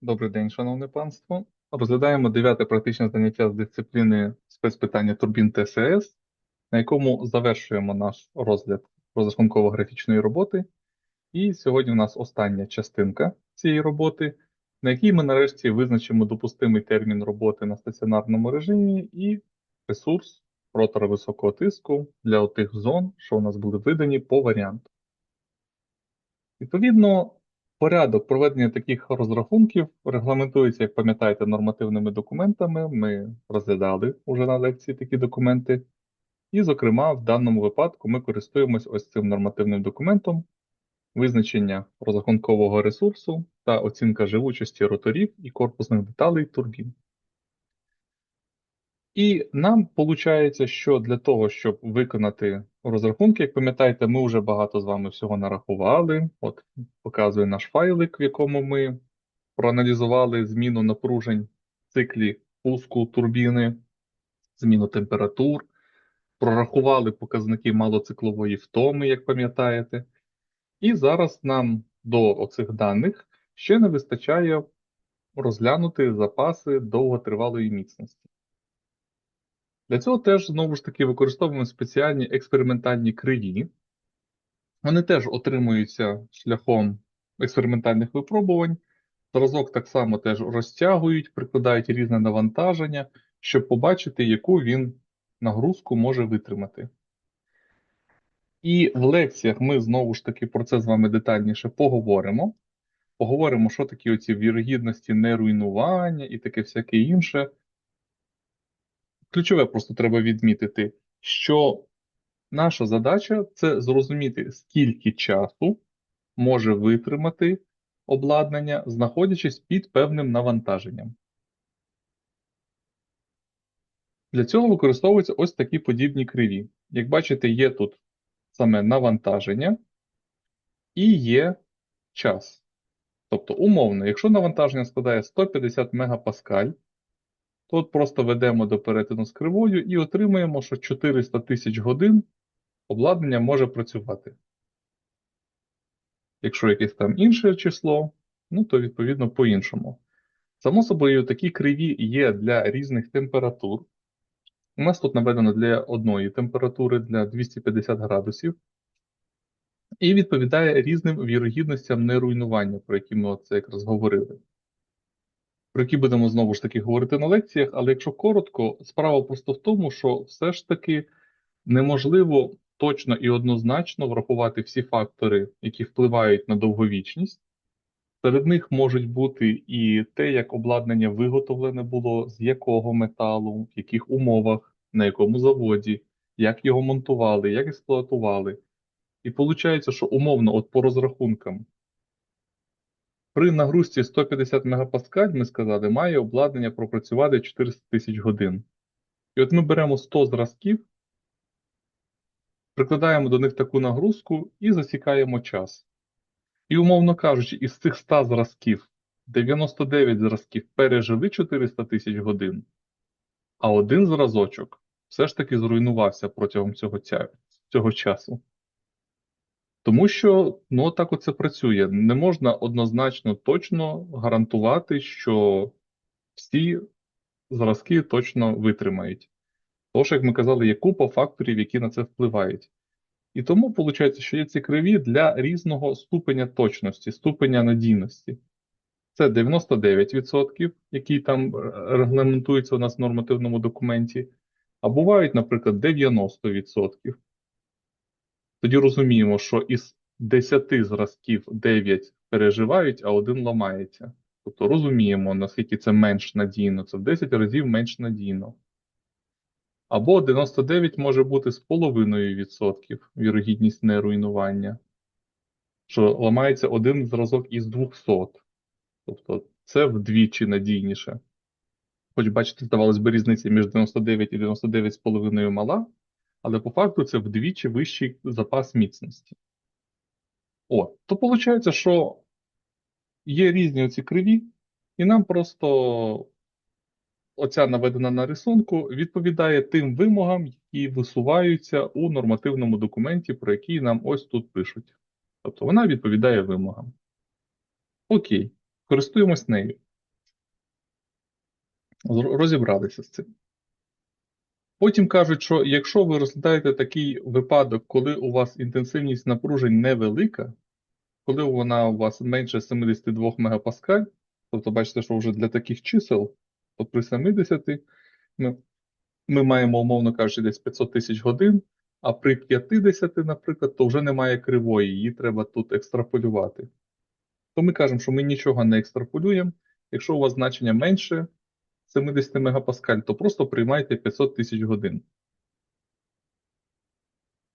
Добрий день, шановне панство. Розглядаємо дев'яте практичне заняття з дисципліни спецпитання турбін ТСС, на якому завершуємо наш розгляд розрахунково-графічної роботи. І сьогодні у нас остання частинка цієї роботи, на якій ми нарешті визначимо допустимий термін роботи на стаціонарному режимі і ресурс ротора високого тиску для тих зон, що у нас були видані по варіанту. Відповідно, порядок проведення таких розрахунків регламентується, як пам'ятаєте, нормативними документами. Ми розглядали вже на лекції такі документи. І, зокрема, в даному випадку ми користуємось ось цим нормативним документом визначення розрахункового ресурсу та оцінка живучості роторів і корпусних деталей турбін. І нам виходить, що для того, щоб виконати розрахунки, як пам'ятаєте, ми вже багато з вами всього нарахували. От показує наш файлик, в якому ми проаналізували зміну напружень в циклі пуску турбіни, зміну температур, прорахували показники малоциклової втоми, як пам'ятаєте. І зараз нам до оцих даних ще не вистачає розглянути запаси довготривалої міцності. Для цього теж знову ж таки використовуємо спеціальні експериментальні криві. Вони теж отримуються шляхом експериментальних випробувань. Зразок так само теж розтягують, прикладають різне навантаження, щоб побачити, яку він нагрузку може витримати. І в лекціях ми знову ж таки про це з вами детальніше поговоримо. Поговоримо, що такі оці вірогідності неруйнування і таке всяке інше. Ключове просто треба відмітити, що наша задача це зрозуміти, скільки часу може витримати обладнання, знаходячись під певним навантаженням. Для цього використовуються ось такі подібні криві. Як бачите, є тут саме навантаження і є час. Тобто, умовно, якщо навантаження складає 150 МПа, то от просто ведемо до перетину з кривою і отримуємо, що 400 тисяч годин обладнання може працювати. Якщо якесь там інше число, ну то відповідно по-іншому. Само собою, такі криві є для різних температур. У нас тут наведено для одної температури для 250 градусів. І відповідає різним вірогідностям неруйнування, про які ми оце якраз говорили про які будемо знову ж таки говорити на лекціях, але якщо коротко, справа просто в тому, що все ж таки неможливо точно і однозначно врахувати всі фактори, які впливають на довговічність. Серед них можуть бути і те, як обладнання виготовлене було, з якого металу, в яких умовах, на якому заводі, як його монтували, як експлуатували. І виходить, що умовно, от по розрахункам, при нагрузці 150 МПа, ми сказали, має обладнання пропрацювати 400 тисяч годин. І от ми беремо 100 зразків, прикладаємо до них таку нагрузку і засікаємо час. І, умовно кажучи, із цих 100 зразків 99 зразків пережили 400 тисяч годин, а один зразочок все ж таки зруйнувався протягом цього, цього часу. Тому що ну так оце працює. Не можна однозначно точно гарантувати, що всі зразки точно витримають. Тож, як ми казали, є купа факторів, які на це впливають. І тому виходить, що є ці криві для різного ступеня точності, ступеня надійності. Це 99%, які там регламентуються у нас в нормативному документі, а бувають, наприклад, 90%. Тоді розуміємо, що із 10 зразків 9 переживають, а один ламається. Тобто розуміємо, наскільки це менш надійно, це в 10 разів менш надійно. Або 99 може бути з половиною відсотків вірогідність неруйнування, що ламається один зразок із 200. Тобто це вдвічі надійніше. Хоч бачите, здавалось би, різниця між 99 і 99,5 мала, але по факту це вдвічі вищий запас міцності. О, то виходить, що є різні оці криві, і нам просто оця наведена на рисунку відповідає тим вимогам, які висуваються у нормативному документі, про який нам ось тут пишуть. Тобто вона відповідає вимогам. Окей, користуємось нею. Розібралися з цим. Потім кажуть, що якщо ви розглядаєте такий випадок, коли у вас інтенсивність напружень невелика, коли вона у вас менше 72 мегапаскаль, тобто бачите, що вже для таких чисел, то при 70 ми, ми маємо, умовно кажучи, десь 500 тисяч годин, а при 50, наприклад, то вже немає кривої, її треба тут екстраполювати. То ми кажемо, що ми нічого не екстраполюємо. Якщо у вас значення менше 70 мегапаскаль, то просто приймайте 500 тисяч годин.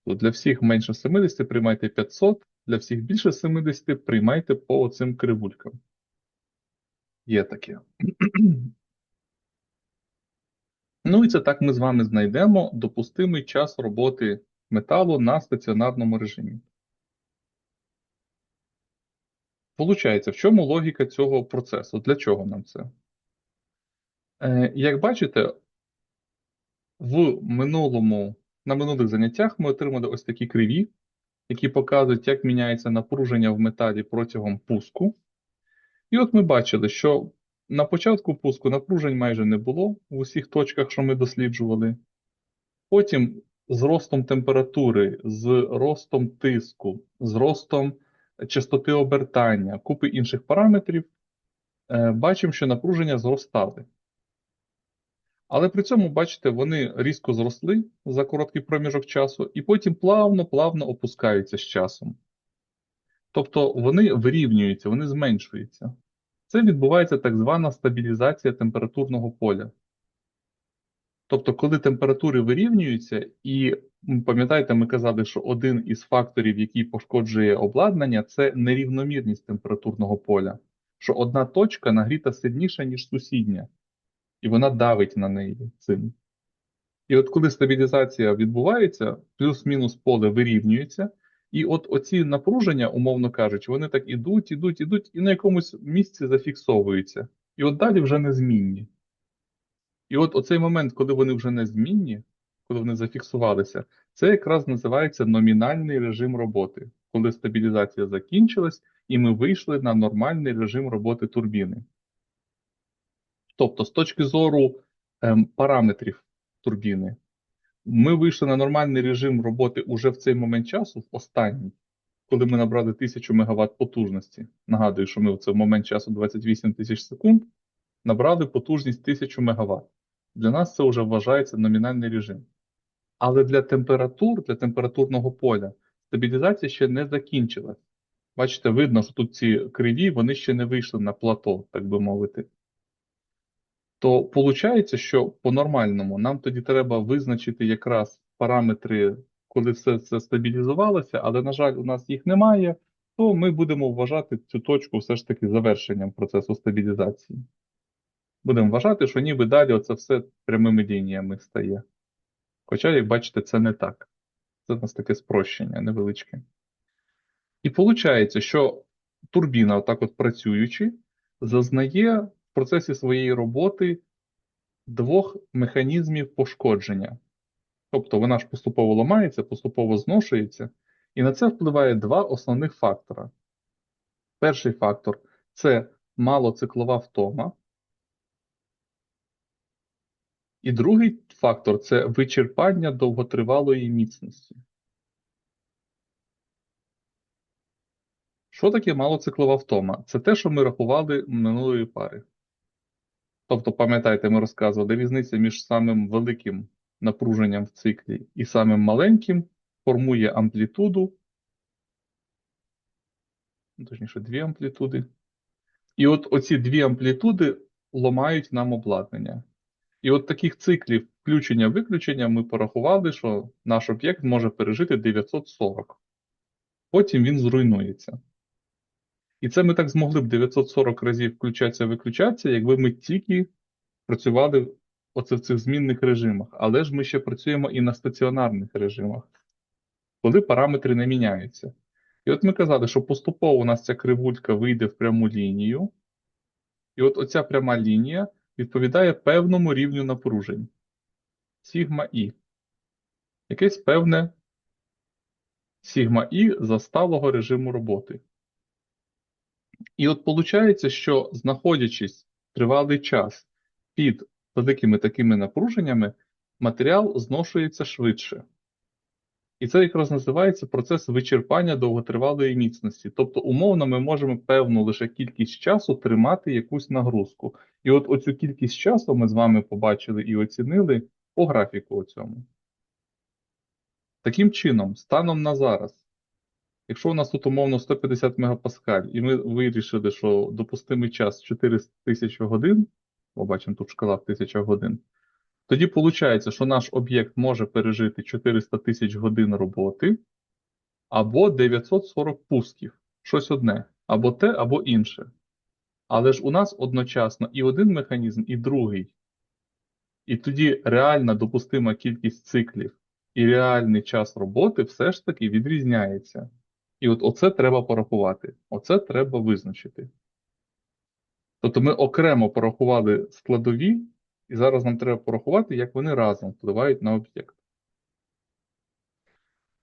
То для всіх менше 70 приймайте 500, для всіх більше 70 приймайте по оцим кривулькам. Є таке. Ну і це так ми з вами знайдемо допустимий час роботи металу на стаціонарному режимі. Получається, в чому логіка цього процесу? Для чого нам це? Е, Як бачите, в минулому, на минулих заняттях ми отримали ось такі криві, які показують, як міняється напруження в металі протягом пуску. І от ми бачили, що на початку пуску напружень майже не було в усіх точках, що ми досліджували. Потім з ростом температури, з ростом тиску, з ростом частоти обертання, купи інших параметрів, е, бачимо, що напруження зростали. Але при цьому, бачите, вони різко зросли за короткий проміжок часу, і потім плавно-плавно опускаються з часом. Тобто вони вирівнюються, вони зменшуються. Це відбувається так звана стабілізація температурного поля. Тобто, коли температури вирівнюються, і пам'ятаєте, ми казали, що один із факторів, який пошкоджує обладнання, це нерівномірність температурного поля. Що одна точка нагріта сильніше, ніж сусідня, і вона давить на неї цим. І от коли стабілізація відбувається, плюс-мінус поле вирівнюється, і от оці напруження, умовно кажучи, вони так ідуть, ідуть, ідуть, і на якомусь місці зафіксовуються. І от далі вже незмінні. І от оцей момент, коли вони вже незмінні, коли вони зафіксувалися, це якраз називається номінальний режим роботи, коли стабілізація закінчилась, і ми вийшли на нормальний режим роботи турбіни. Тобто, з точки зору ем, параметрів турбіни, ми вийшли на нормальний режим роботи уже в цей момент часу, в останній, коли ми набрали 1000 МВт потужності. Нагадую, що ми в цей момент часу 28 тисяч секунд набрали потужність 1000 МВт. Для нас це вже вважається номінальний режим. Але для температур, для температурного поля, стабілізація ще не закінчилась. Бачите, видно, що тут ці криві, вони ще не вийшли на плато, так би мовити. То виходить, що по-нормальному нам тоді треба визначити якраз параметри, коли все це стабілізувалося, але, на жаль, у нас їх немає, то ми будемо вважати цю точку все ж таки завершенням процесу стабілізації. Будемо вважати, що ніби далі оце все прямими лініями стає. Хоча, як бачите, це не так. Це у нас таке спрощення невеличке. І виходить, що турбіна, отак от працюючи, зазнає процесі своєї роботи двох механізмів пошкодження. Тобто вона ж поступово ламається, поступово зношується, і на це впливає два основних фактора. Перший фактор це малоциклова втома. І другий фактор це вичерпання довготривалої міцності. Що таке малоциклова втома? Це те, що ми рахували минулої пари. Тобто, пам'ятаєте, ми розказували, різниця між самим великим напруженням в циклі і самим маленьким формує амплітуду, ну, точніше, дві амплітуди. І от оці дві амплітуди ламають нам обладнання. І от таких циклів включення-виключення ми порахували, що наш об'єкт може пережити 940. Потім він зруйнується. І це ми так змогли б 940 разів включатися-виключатися, якби ми тільки працювали оце в цих змінних режимах. Але ж ми ще працюємо і на стаціонарних режимах, коли параметри не міняються. І от ми казали, що поступово у нас ця кривулька вийде в пряму лінію. І от оця пряма лінія відповідає певному рівню напружень. Сігма І. Якесь певне сігма І за сталого режиму роботи. І от виходить, що знаходячись тривалий час під великими такими напруженнями матеріал зношується швидше. І це якраз називається процес вичерпання довготривалої міцності. Тобто, умовно, ми можемо певну лише кількість часу тримати якусь нагрузку. І от оцю кількість часу ми з вами побачили і оцінили по графіку цьому. Таким чином, станом на зараз, якщо у нас тут умовно 150 мегапаскаль, і ми вирішили, що допустимий час 400 тисяч годин, побачимо тут шкала в 1000 годин, тоді виходить, що наш об'єкт може пережити 400 тисяч годин роботи або 940 пусків. Щось одне, або те, або інше. Але ж у нас одночасно і один механізм, і другий. І тоді реальна допустима кількість циклів і реальний час роботи все ж таки відрізняється. І от оце треба порахувати, оце треба визначити. Тобто ми окремо порахували складові, і зараз нам треба порахувати, як вони разом впливають на об'єкт.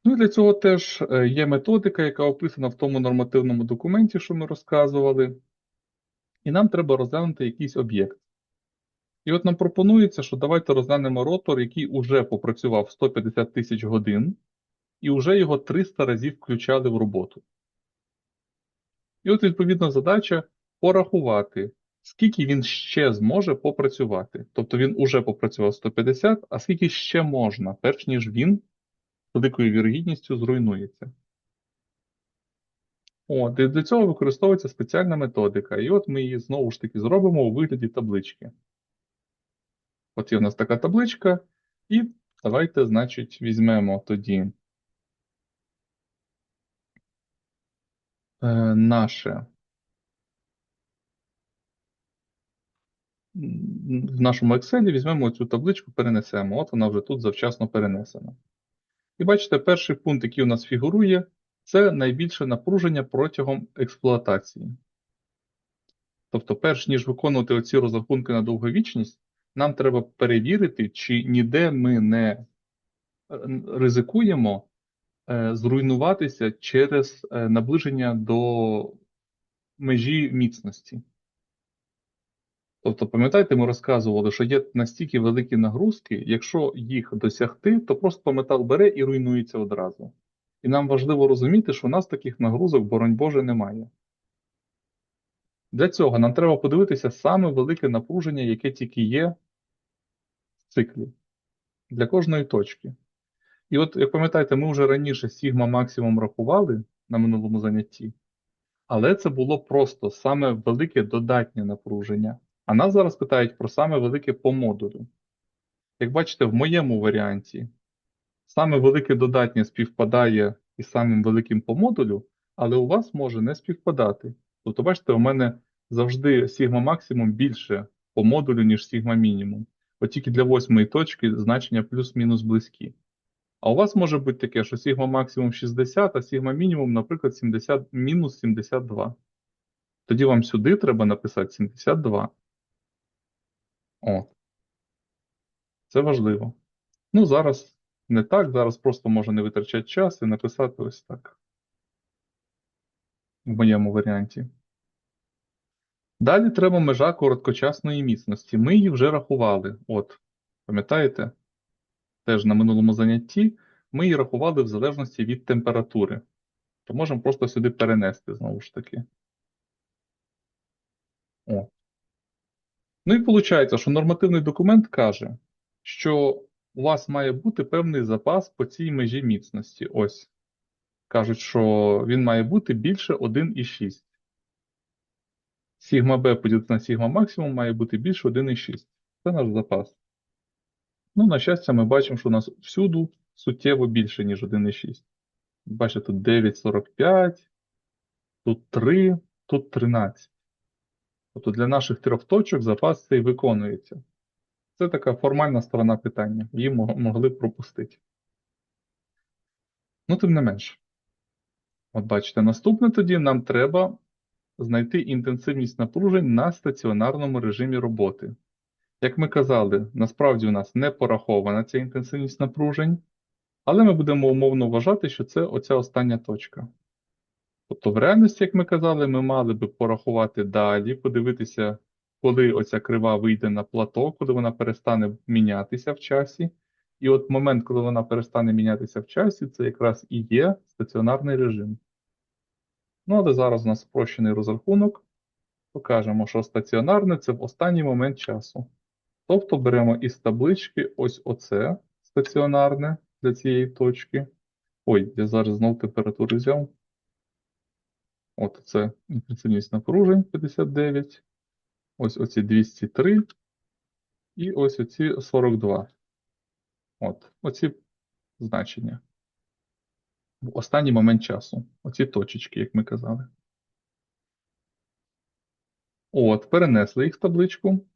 Ну і для цього теж е, є методика, яка описана в тому нормативному документі, що ми розказували. І нам треба розглянути якийсь об'єкт. І от нам пропонується, що давайте розглянемо ротор, який уже попрацював 150 тисяч годин, і вже його 300 разів включали в роботу. І от, відповідно, задача порахувати, скільки він ще зможе попрацювати. Тобто він уже попрацював 150, а скільки ще можна, перш ніж він з великою вірогідністю зруйнується. От, і для цього використовується спеціальна методика. І от ми її знову ж таки зробимо у вигляді таблички. От є у нас така табличка, і давайте, значить, візьмемо тоді наше в нашому Excel візьмемо цю табличку, перенесемо. От вона вже тут завчасно перенесена. І бачите, перший пункт, який у нас фігурує, це найбільше напруження протягом експлуатації. Тобто, перш ніж виконувати оці розрахунки на довговічність, нам треба перевірити, чи ніде ми не е, ризикуємо е, зруйнуватися через е, наближення до межі міцності. Тобто, пам'ятаєте, ми розказували, що є настільки великі нагрузки, якщо їх досягти, то просто метал бере і руйнується одразу. І нам важливо розуміти, що у нас таких нагрузок, боронь Боже, немає. Для цього нам треба подивитися саме велике напруження, яке тільки є в циклі для кожної точки. І от, як пам'ятаєте, ми вже раніше сігма максимум рахували на минулому занятті, але це було просто саме велике додатнє напруження. А нас зараз питають про саме велике по модулю. Як бачите, в моєму варіанті саме велике додатнє співпадає із самим великим по модулю, але у вас може не співпадати. Тобто, бачите, у мене завжди сігма максимум більше по модулю, ніж сігма мінімум. От тільки для восьмої точки значення плюс-мінус близькі. А у вас може бути таке, що сігма максимум 60, а сігма мінімум, наприклад, 70, мінус 72. Тоді вам сюди треба написати 72. О. Це важливо. Ну, зараз не так, зараз просто можна не витрачати час і написати ось так. В моєму варіанті. Далі треба межа короткочасної міцності. Ми її вже рахували. От, пам'ятаєте? Теж на минулому занятті ми її рахували в залежності від температури. То можемо просто сюди перенести знову ж таки. О. Ну і виходить, що нормативний документ каже, що у вас має бути певний запас по цій межі міцності. Ось. Кажуть, що він має бути більше 1,6. Сігма B поділити на сігма максимум має бути більше 1,6. Це наш запас. Ну, на щастя, ми бачимо, що у нас всюду суттєво більше, ніж 1,6. Бачите, тут 9,45, тут 3, тут 13. Тобто для наших трьох точок запас цей виконується. Це така формальна сторона питання. Її могли б пропустити. Ну, тим не менш. От бачите, наступне тоді нам треба знайти інтенсивність напружень на стаціонарному режимі роботи. Як ми казали, насправді у нас не порахована ця інтенсивність напружень, але ми будемо умовно вважати, що це оця остання точка. Тобто, в реальності, як ми казали, ми мали би порахувати далі, подивитися, коли оця крива вийде на плато, коли вона перестане мінятися в часі. І от момент, коли вона перестане мінятися в часі, це якраз і є стаціонарний режим. Ну, але зараз у нас спрощений розрахунок. Покажемо, що стаціонарне це в останній момент часу. Тобто беремо із таблички ось оце стаціонарне для цієї точки. Ой, я зараз знов температуру взяв. От це інтенсивність напружень 59. Ось оці 203. І ось оці 42. От, оці значення. В останній момент часу. Оці точечки, як ми казали. От, перенесли їх в табличку.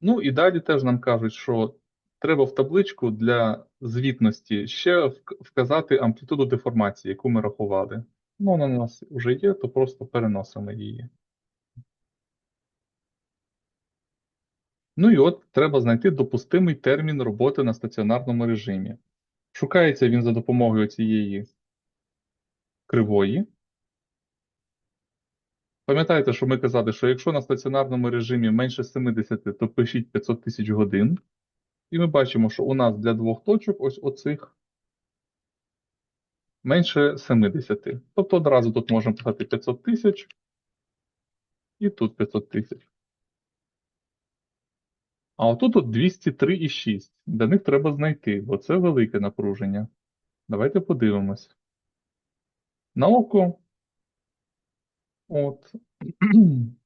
Ну і далі теж нам кажуть, що треба в табличку для звітності ще вказати амплітуду деформації, яку ми рахували. Ну, вона у нас вже є, то просто переносимо її. Ну і от треба знайти допустимий термін роботи на стаціонарному режимі. Шукається він за допомогою цієї кривої. Пам'ятаєте, що ми казали, що якщо на стаціонарному режимі менше 70, то пишіть 500 тисяч годин. І ми бачимо, що у нас для двох точок ось оцих менше 70. Тобто одразу тут можемо писати 500 тисяч і тут 500 тисяч. А отут от 203,6. Для них треба знайти, бо це велике напруження. Давайте подивимось. На око. От.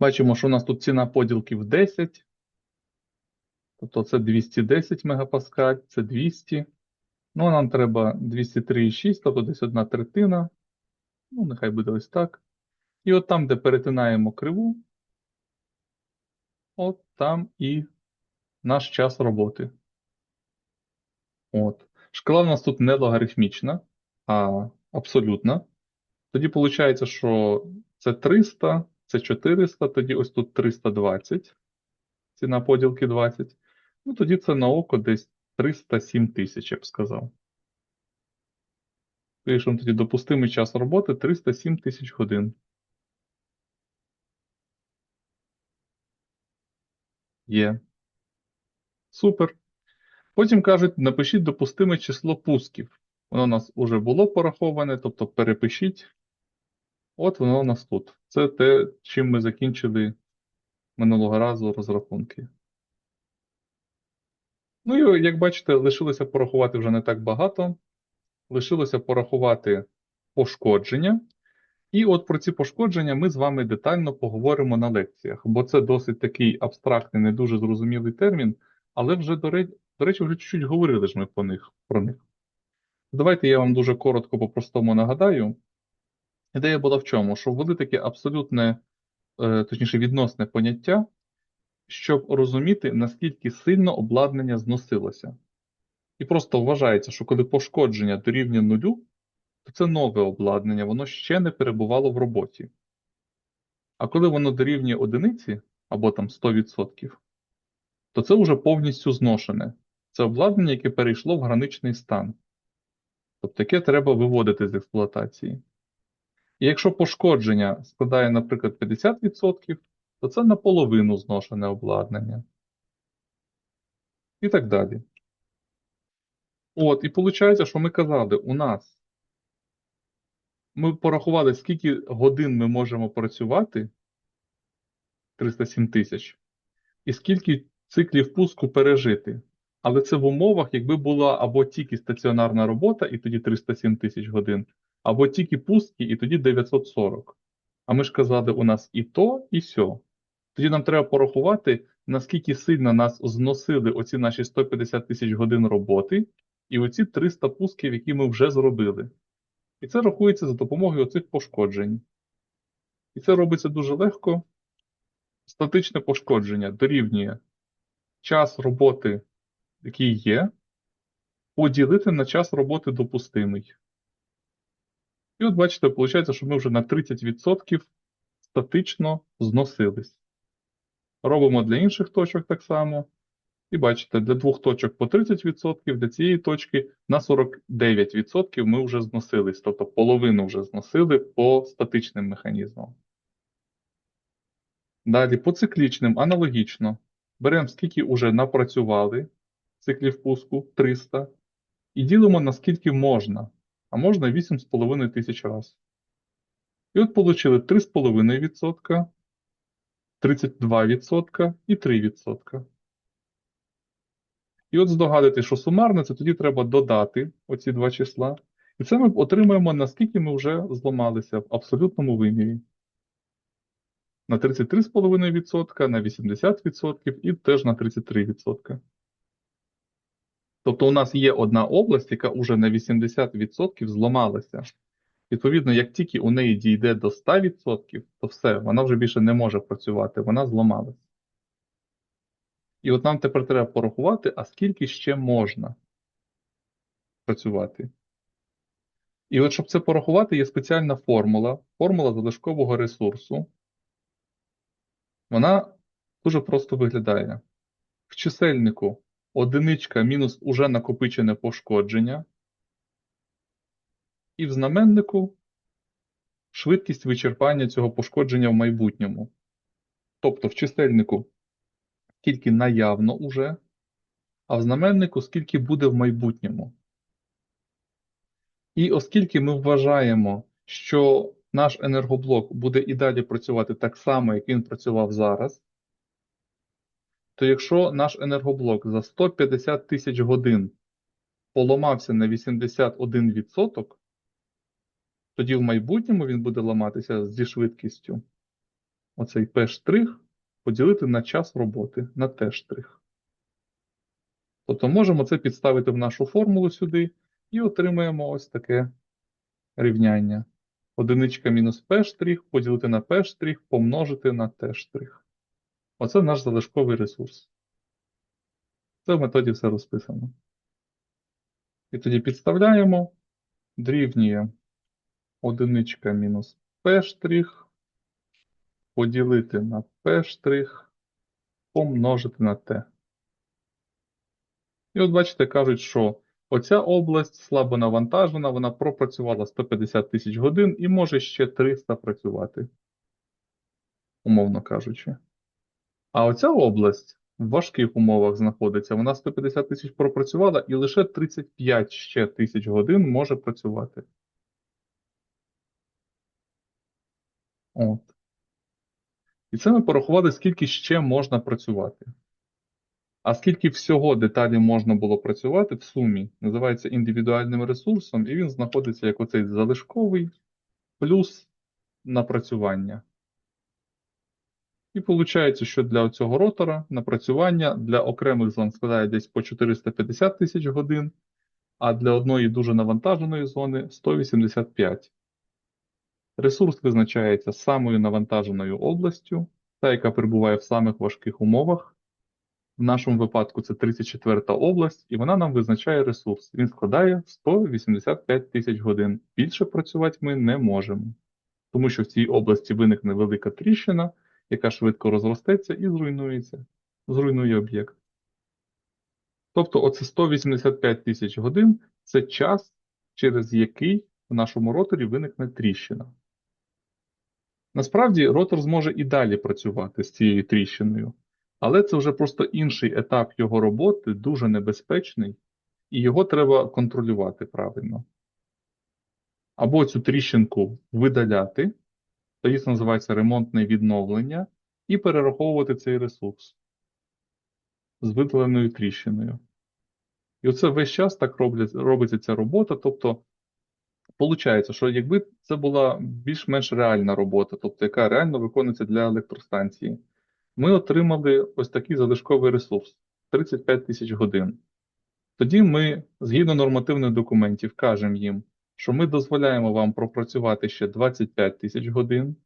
Бачимо, що у нас тут ціна поділків 10. Тобто це 210 мегапаскаль, це 200. Ну, нам треба 203,6, тобто десь одна третина. Ну, нехай буде ось так. І от там, де перетинаємо криву, от там і наш час роботи. От. Шкала у нас тут не логарифмічна, а абсолютна. Тоді виходить, що це 300, це 400, тоді ось тут 320. Ціна поділки 20. Ну, тоді це на око десь 307 тисяч, я б сказав. Пишемо тоді допустимий час роботи 307 тисяч годин. Є. Супер. Потім кажуть, напишіть допустиме число пусків. Воно у нас уже було пораховане, тобто перепишіть. От воно у нас тут. Це те, чим ми закінчили минулого разу розрахунки. Ну і як бачите, лишилося порахувати вже не так багато. Лишилося порахувати пошкодження. І от про ці пошкодження ми з вами детально поговоримо на лекціях, бо це досить такий абстрактний, не дуже зрозумілий термін, але вже, до ре- до речі, вже чуть-чуть говорили ж ми про них. Давайте я вам дуже коротко по-простому нагадаю. Ідея була в чому? Що ввели таке абсолютне, е, точніше, відносне поняття, щоб розуміти, наскільки сильно обладнання зносилося. І просто вважається, що коли пошкодження дорівнює нулю, то це нове обладнання, воно ще не перебувало в роботі. А коли воно дорівнює одиниці або там 100%, то це вже повністю зношене. Це обладнання, яке перейшло в граничний стан. Тобто яке треба виводити з експлуатації. І якщо пошкодження складає, наприклад, 50%, то це наполовину зношене обладнання. І так далі. От, і виходить, що ми казали, у нас ми порахували, скільки годин ми можемо працювати 307 тисяч, і скільки циклів пуску пережити. Але це в умовах, якби була або тільки стаціонарна робота, і тоді 307 тисяч годин, або тільки пустки, і тоді 940. А ми ж казали, у нас і то, і сьо. Тоді нам треба порахувати, наскільки сильно нас зносили оці наші 150 тисяч годин роботи, і оці 300 пусків, які ми вже зробили. І це рахується за допомогою оцих пошкоджень. І це робиться дуже легко. Статичне пошкодження дорівнює час роботи, який є, поділити на час роботи допустимий. І от бачите, виходить, що ми вже на 30% статично зносились. Робимо для інших точок так само. І бачите, для двох точок по 30%, для цієї точки на 49% ми вже зносились, тобто половину вже зносили по статичним механізмам. Далі по циклічним аналогічно. Беремо скільки вже напрацювали циклів пуску 300 і ділимо на скільки можна, а можна 8,5 тисяч раз. І от получили 3,5%, 32% і 3%. І от здогадати, що сумарно, це тоді треба додати оці два числа. І це ми отримаємо, наскільки ми вже зламалися в абсолютному вимірі. На 33,5%, на 80% і теж на 33%. Тобто у нас є одна область, яка вже на 80% зламалася. Відповідно, як тільки у неї дійде до 100%, то все, вона вже більше не може працювати, вона зламалась. І от нам тепер треба порахувати, а скільки ще можна працювати. І от щоб це порахувати, є спеціальна формула, формула залишкового ресурсу. Вона дуже просто виглядає. В чисельнику одиничка мінус уже накопичене пошкодження. І в знаменнику швидкість вичерпання цього пошкодження в майбутньому. Тобто в чисельнику скільки наявно уже, а в знаменнику скільки буде в майбутньому. І оскільки ми вважаємо, що наш енергоблок буде і далі працювати так само, як він працював зараз, то якщо наш енергоблок за 150 тисяч годин поламався на 81%, тоді в майбутньому він буде ламатися зі швидкістю оцей P' поділити на час роботи, на T'. Тобто можемо це підставити в нашу формулу сюди і отримаємо ось таке рівняння. Одиничка мінус P' поділити на P' помножити на T'. Оце наш залишковий ресурс. Це в методі все розписано. І тоді підставляємо, дорівнює одиничка мінус P', поділити на P', помножити на T. І от бачите, кажуть, що оця область слабо навантажена, вона пропрацювала 150 тисяч годин і може ще 300 працювати, умовно кажучи. А оця область в важких умовах знаходиться, вона 150 тисяч пропрацювала і лише 35 ще тисяч годин може працювати. От. І це ми порахували, скільки ще можна працювати. А скільки всього деталі можна було працювати в сумі, називається індивідуальним ресурсом, і він знаходиться як оцей залишковий плюс напрацювання. І виходить, що для цього ротора напрацювання для окремих зон складає десь по 450 тисяч годин, а для одної дуже навантаженої зони 185. Ресурс визначається самою навантаженою областю, та, яка перебуває в самих важких умовах. В нашому випадку це 34 область, і вона нам визначає ресурс. Він складає 185 тисяч годин. Більше працювати ми не можемо, тому що в цій області виникне велика тріщина, яка швидко розростеться і зруйнується, зруйнує об'єкт. Тобто, оце 185 тисяч годин це час, через який в нашому роторі виникне тріщина. Насправді, ротор зможе і далі працювати з цією тріщиною, але це вже просто інший етап його роботи, дуже небезпечний, і його треба контролювати правильно. Або цю тріщинку видаляти, тоді це називається ремонтне відновлення, і перераховувати цей ресурс з видаленою тріщиною. І оце весь час так роблять, робиться ця робота. Тобто, Получається, що якби це була більш-менш реальна робота, тобто яка реально виконується для електростанції, ми отримали ось такий залишковий ресурс 35 тисяч годин. Тоді ми, згідно нормативних документів, кажемо їм, що ми дозволяємо вам пропрацювати ще 25 тисяч годин,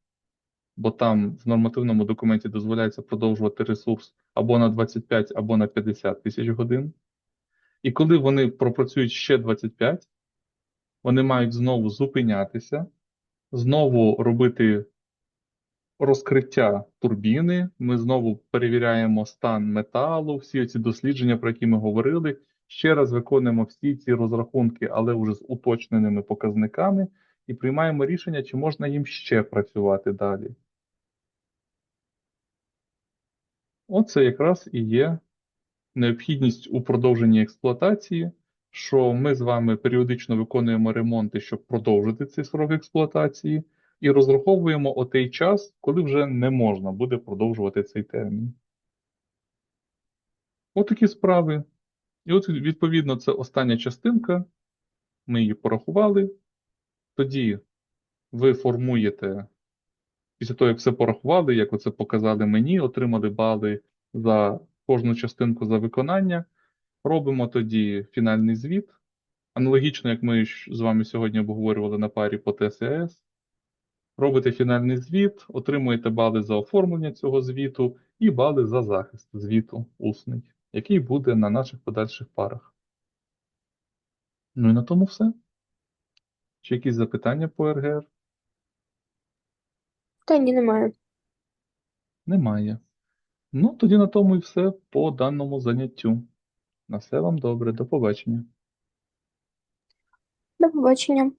бо там в нормативному документі дозволяється продовжувати ресурс або на 25, або на 50 тисяч годин. І коли вони пропрацюють ще 25, вони мають знову зупинятися, знову робити розкриття турбіни, ми знову перевіряємо стан металу, всі ці дослідження, про які ми говорили. Ще раз виконуємо всі ці розрахунки, але вже з уточненими показниками, і приймаємо рішення, чи можна їм ще працювати далі. Оце якраз і є необхідність у продовженні експлуатації, що ми з вами періодично виконуємо ремонти, щоб продовжити цей срок експлуатації, і розраховуємо отей час, коли вже не можна буде продовжувати цей термін. Отакі справи. І от, відповідно, це остання частинка. Ми її порахували. Тоді ви формуєте, після того, як все порахували, як оце показали мені, отримали бали за кожну частинку за виконання. Робимо тоді фінальний звіт. Аналогічно, як ми з вами сьогодні обговорювали на парі по ТСС. Робите фінальний звіт, отримуєте бали за оформлення цього звіту і бали за захист звіту усний, який буде на наших подальших парах. Ну і на тому все. Чи якісь запитання по РГР? Та ні, немає. Немає. Ну, тоді на тому і все по даному заняттю. На все вам добре, до побачення. До побачення.